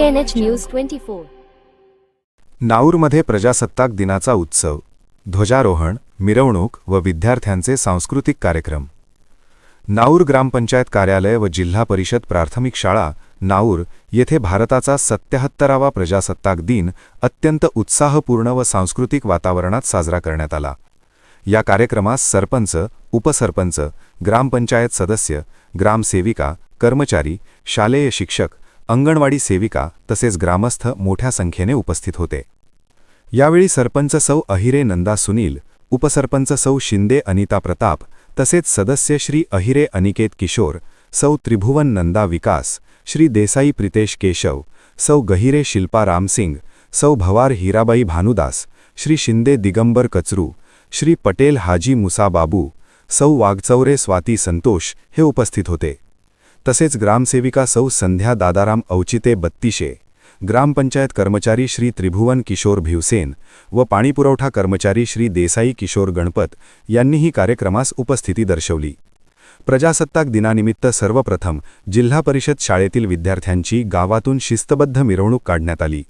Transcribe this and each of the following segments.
KNH News 24. नाऊरमध्ये प्रजासत्ताक दिनाचा उत्सव ध्वजारोहण मिरवणूक व विद्यार्थ्यांचे सांस्कृतिक कार्यक्रम नाऊर ग्रामपंचायत कार्यालय व जिल्हा परिषद प्राथमिक शाळा नाऊर येथे भारताचा सत्याहत्तरावा प्रजासत्ताक दिन अत्यंत उत्साहपूर्ण व सांस्कृतिक वातावरणात साजरा करण्यात आला या कार्यक्रमास सरपंच उपसरपंच ग्रामपंचायत सदस्य ग्रामसेविका कर्मचारी शालेय शिक्षक अंगणवाडी सेविका तसेच ग्रामस्थ मोठ्या संख्येने उपस्थित होते. यावेळी सरपंच सौ अहिरे नंदा सुनील उपसरपंच सौ शिंदे अनिता प्रताप तसेच सदस्य श्री अहिरे अनिकेत किशोर सौ त्रिभुवन नंदा विकास श्री देसाई प्रितेश केशव सौ गहिरे शिल्पा रामसिंग सौ भवार हिराबाई भानुदास श्री शिंदे दिगंबर कचरू श्री पटेल हाजी मुसा बाबू सौ वाघचौरे स्वाती संतोष हे उपस्थित होते. तसेच ग्रामसेविका सौ संध्या दादाराम औचिते बत्तीशे ग्रामपंचायत कर्मचारी श्री त्रिभुवन किशोर भिवसेन व पाणीपुरवठा कर्मचारी श्री देसाई किशोर गणपत यांनीही कार्यक्रमास उपस्थिती दर्शवली. प्रजासत्ताक दिनानिमित्त सर्वप्रथम जिल्हा परिषद शाळेतील विद्यार्थ्यांची गावातून शिस्तबद्ध मिरवणूक काढण्यात आली.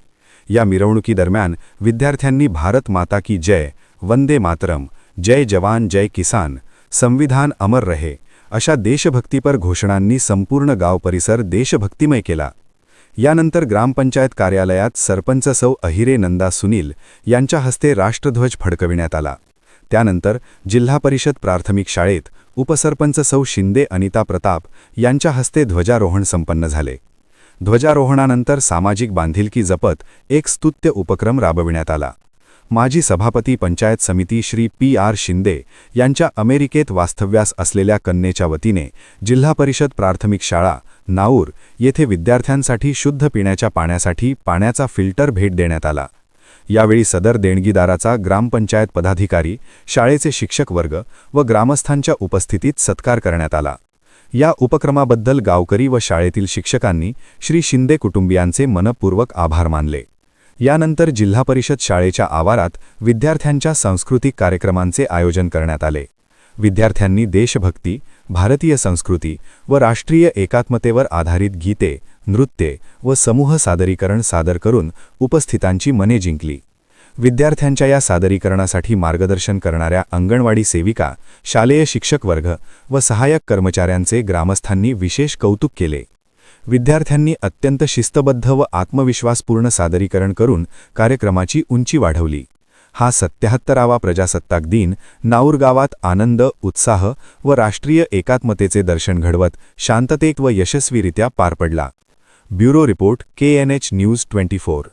या मिरवणुकीदरम्यान विद्यार्थ्यांनी भारत माता की जय वंदे मातरम जय जवान जय किसान संविधान अमर रहे अशा देशभक्तीपर घोषणांनी संपूर्ण गाव परिसर देशभक्तिमय केला. यानंतर ग्रामपंचायत कार्यालयात सरपंच सौ अहिरे नंदा सुनील यांच्या हस्ते राष्ट्रध्वज फडकविण्यात आला. त्यानंतर जिल्हा परिषद प्राथमिक शाळेत उपसरपंच सौ शिंदे अनिता प्रताप यांच्या हस्ते ध्वजारोहण संपन्न झाले. ध्वजारोहणानंतर सामाजिक बांधिलकी जपत एक स्तुत्य उपक्रम राबविण्यात आला. माजी सभापती पंचायत समिती श्री पी आर शिंदे यांच्या अमेरिकेत वास्तव्यास असलेल्या कन्येच्या वतीने जिल्हा परिषद प्राथमिक शाळा नाऊर येथे विद्यार्थ्यांसाठी शुद्ध पिण्याच्या पाण्यासाठी पाण्याचा फिल्टर भेट देण्यात आला. यावेळी सदर देणगीदाराचा ग्रामपंचायत पदाधिकारी शाळेचे शिक्षक वर्ग व ग्रामस्थांच्या उपस्थितीत सत्कार करण्यात आला. या उपक्रमाबद्दल गावकरी व शाळेतील शिक्षकांनी श्री शिंदे कुटुंबियांचे मनपूर्वक आभार मानले. यानंतर जिल्हा परिषद शाळेच्या आवारात विद्यार्थ्यांच्या सांस्कृतिक कार्यक्रमांचे आयोजन करण्यात आले. विद्यार्थ्यांनी देशभक्ती भारतीय संस्कृती व राष्ट्रीय एकात्मतेवर आधारित गीते नृत्ये व समूह सादरीकरण सादर करून उपस्थितांची मने जिंकली. विद्यार्थ्यांच्या या सादरीकरणासाठी मार्गदर्शन करणाऱ्या अंगणवाडी सेविका शालेय शिक्षक वर्ग व सहाय्यक कर्मचाऱ्यांचे ग्रामस्थांनी विशेष कौतुक केले. विद्यार्थ्यांनी अत्यंत शिस्तबद्ध व आत्मविश्वासपूर्ण सादरीकरण करून कार्यक्रमाची उंची वाढवली. हा सत्याहत्तरावा प्रजासत्ताक दिन नाऊर गावात आनंद उत्साह व राष्ट्रीय एकात्मतेचे दर्शन घडवत शांततेत व यशस्वीरित्या पार पडला. Bureau report K N H news twenty four.